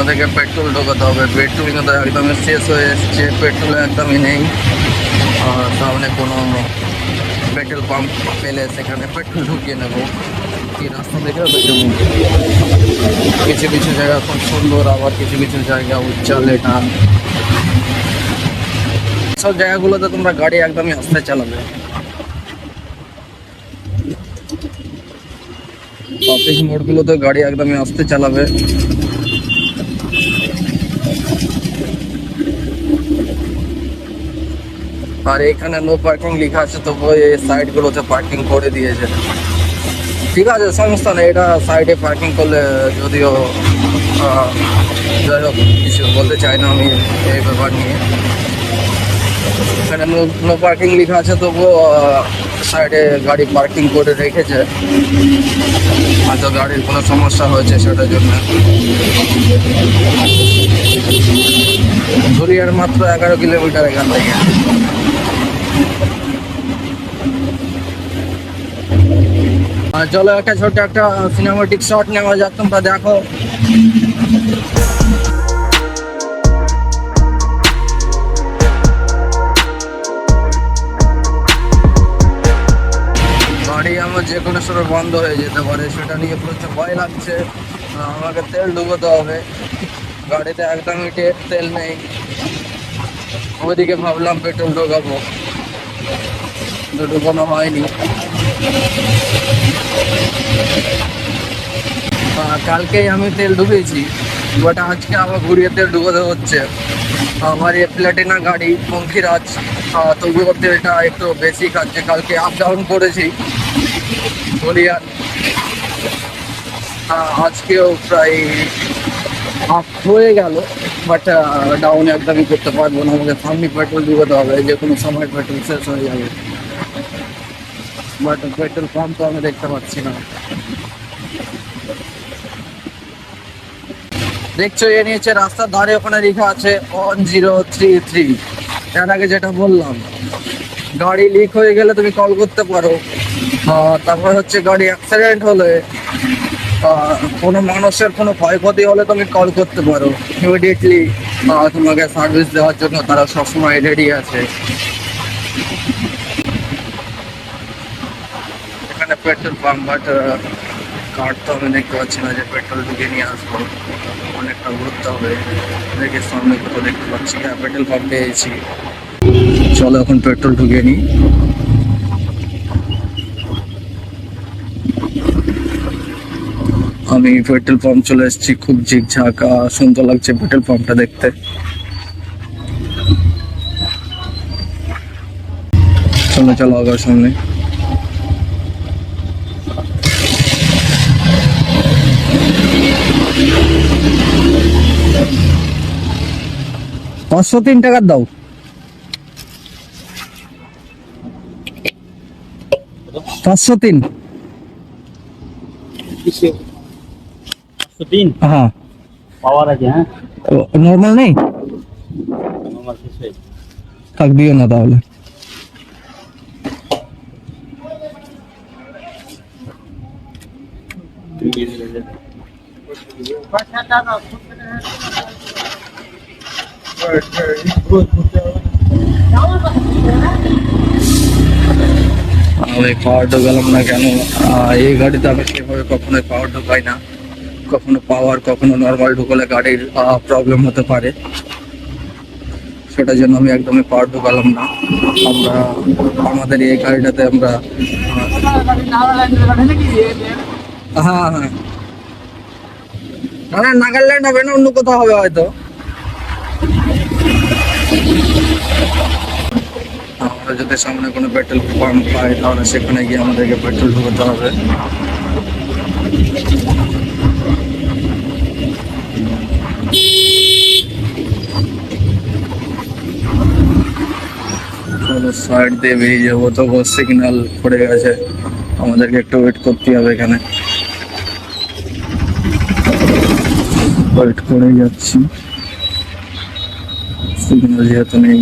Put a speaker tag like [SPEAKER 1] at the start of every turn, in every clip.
[SPEAKER 1] আমাদেরকে পেট্রোল ঢোকাতে হবে, পেট্রোল কিন্তু একদমই শেষ হয়ে এসছে পেট্রোল একদমই নেই। আর সামনে কোনো পেট্রোল পাম্প পেলে সেখানে পেট্রোল ঢুকিয়ে নেব। কি রাস্তা দেখে দেখে কিছু কিছু জায়গা খুব সুন্দর, আবার কিছু কিছু জায়গা উচ্চালে টান। সব জায়গাগুলোতে তোমরা গাড়ি একদমই আস্তে চালাবে। ট্রাফিক মোড়গুলোতে গাড়ি একদমই আস্তে চালাবে। আর এখানে নো পার্কিং লেখা আছে তো ওই সাইড গুলোতে পার্কিং করে দিয়েছে। ঠিক আছে, সমস্যা নেই, এটা সাইডে পার্কিং করলে যদিও যাই হোক, কিছু বলতে চাই না আমি এই ব্যাপার নিয়ে। এখানে নো পার্কিং লেখা আছে, তবুও সাইডে গাড়ি পার্কিং করে রেখেছে। হয়তো গাড়ির কোনো সমস্যা হয়েছে সেটার জন্য। ধরিয়ার মাত্র এগারো কিলোমিটার এখান থেকে। আর চলো একটা ছোট্ট একটা সিনেমাটিক শট নেওয়া যাক, তোমরা দেখো। গাড়ি আমার যে কোনো সময় বন্ধ হয়ে যেতে পারে, সেটা নিয়ে প্রচুর ভয় লাগছে। আমাকে তেল ঢুকোতে হবে। গাড়িতে একদমই তেল নেই। ওইদিকে ভাবলাম পেট্রোল ঢোকাবো। কিন্তু ঢুকানো হয়নি। কালকেই আমি তেল ঢুকেছি বাট আজকে আবার ঘুরিয়ে তেল ঢুকাতে হচ্ছে। আমার এ প্ল্যাটিনা গাড়ি, পঙ্খিরাজ তবুও তেলটা একটু বেশি খাচ্ছে। কালকে আপ ডাউন করেছি। হরিয়ান আজকেও প্রায় আপ হয়ে গেল বাট ডাউন একদমই করতে পারব না। আমাকে সামনে পেট্রোল ঢুকাতে হবে যে কোনো সময় পেট্রোল শেষ হয়ে যাবে। বাট পেট্রোল পাম্প তো আমি দেখতে পাচ্ছি না। দেখছ, এ নিচে রাস্তার ধারে, ওখানে লেখা আছে ওয়ান জিরো থ্রি থ্রি এর আগে যেটা বললাম, গাড়ি লিক হয়ে গেলে তুমি কল করতে পারো। তারপর হচ্ছে গাড়ি অ্যাক্সিডেন্ট হলে কোনো মানুষের কোনো ক্ষয়ক্ষতি হলে তুমি কল করতে পারো। ইমিডিয়েটলি তোমাকে সার্ভিস দেওয়ার জন্য তারা সবসময় রেডি আছে। এখানে পেট্রোল পাম্প বাট কার্ড তো আমি দেখতে পাচ্ছি না যে পেট্রোল ঢুকে নিয়ে আসব। অনেকটা ঘুরতে হবে। দেখে সামনে কোথাও দেখতে পাচ্ছি হ্যাঁ পেট্রোল পাম্প পেয়েছি। চলো এখন পেট্রোল ঢুকিয়ে নিই। আমি পেট্রোল পাম্প চলে এসেছি। খুব ঝিকঝাক, সুন্দর লাগছে পেট্রোল পাম্পটা দেখতে। চলো চলো আবার সামনে। পাঁচশো তিন টাকার দাও। পাঁচশো তিন।
[SPEAKER 2] তিন?
[SPEAKER 1] হ্যাঁ।
[SPEAKER 2] পাওয়ার আছে হ্যাঁ?
[SPEAKER 1] নর্মাল নেই? থাক দিও না তাহলে। আমি পাওয়ার ঢোকালাম না কেন? এই গাড়িতে আমি সেভাবে কখনোই পাওয়ার ঢোকাই না। কখনো পাওয়ার কখনো নর্মাল ঢোকালে গাড়ির প্রবলেম হতে পারে। সেটার জন্য আমি একদমই পাওয়ার ঢোকালাম না। আমরা, আমাদের এই গাড়িটাতে আমরা হ্যাঁ হ্যাঁ। না, নাগাল্যান্ড হবে না, অন্য কোথাও হবে হয়তো। আমরা যদি সামনে কোনো পেট্রোল পাম্প পাই, তাহলে সেখানে গিয়ে আমাদেরকে পেট্রোল ঢুকাতে হবে। সাইড দিয়ে বেরিয়ে যাব। তো সিগন্যাল পড়ে গেছে। আমাদেরকে একটু ওয়েট করতে হবে এখানে। ওয়েট করে যাচ্ছি। সিগন্যাল যেহেতু নেই।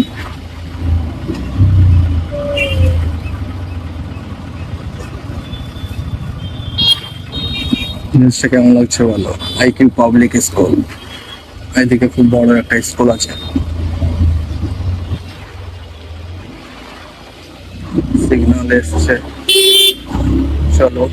[SPEAKER 1] জিনিসটা কেমন লাগছে বলো? আইকিউ পাবলিক স্কুল এদিকে খুব বড় একটা স্কুল আছে। সিগন্যাল এসছে। চলো।